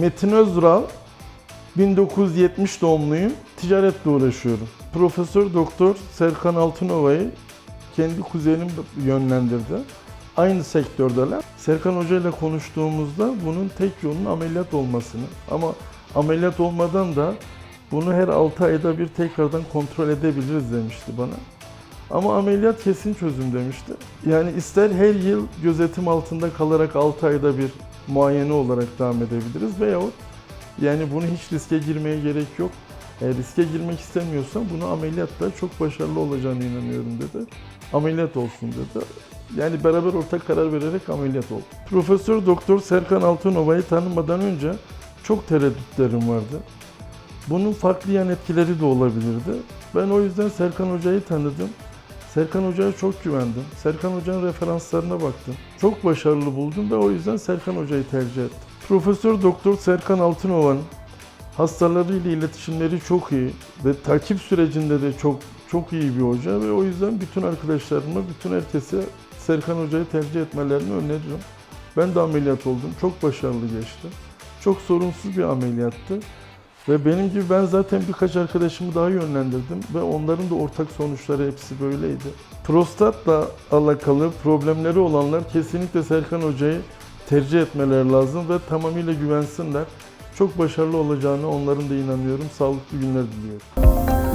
Metin Özral, 1970 doğumluyum. Ticaretle uğraşıyorum. Profesör Doktor Serkan Altınova'yı kendi kuzenim yönlendirdi. Aynı sektördeler. Serkan Hoca ile konuştuğumuzda bunun tek yolunun ameliyat olmasını ama ameliyat olmadan da bunu her 6 ayda bir tekrardan kontrol edebiliriz demişti bana. Ama ameliyat kesin çözüm demişti. Yani ister her yıl gözetim altında kalarak 6 ayda bir muayene olarak devam edebiliriz veyahut yani bunu hiç riske girmeye gerek yok. Eğer riske girmek istemiyorsan bunu ameliyatla çok başarılı olacağına inanıyorum dedi. Ameliyat olsun dedi. Yani beraber ortak karar vererek ameliyat oldu. Profesör Doktor Serkan Altınova'yı tanımadan önce çok tereddütlerim vardı. Bunun farklı yan etkileri de olabilirdi. Ben o yüzden Serkan Hoca'yı tanıdım. Serkan Hoca'ya çok güvendim. Serkan Hoca'nın referanslarına baktım. Çok başarılı buldum ve o yüzden Serkan Hoca'yı tercih ettim. Profesör Doktor Serkan Altınova'nın hastalarıyla iletişimleri çok iyi ve takip sürecinde de çok çok iyi bir hoca ve o yüzden bütün arkadaşlarıma, bütün herkese Serkan Hoca'yı tercih etmelerini öneririm. Ben de ameliyat oldum. Çok başarılı geçti. Çok sorunsuz bir ameliyattı. Ve benim gibi ben zaten birkaç arkadaşımı daha yönlendirdim ve onların da ortak sonuçları hepsi böyleydi. Prostatla alakalı problemleri olanlar kesinlikle Serkan Hoca'yı tercih etmeleri lazım ve tamamıyla güvensinler. Çok başarılı olacağını onların da inanıyorum. Sağlıklı günler diliyorum.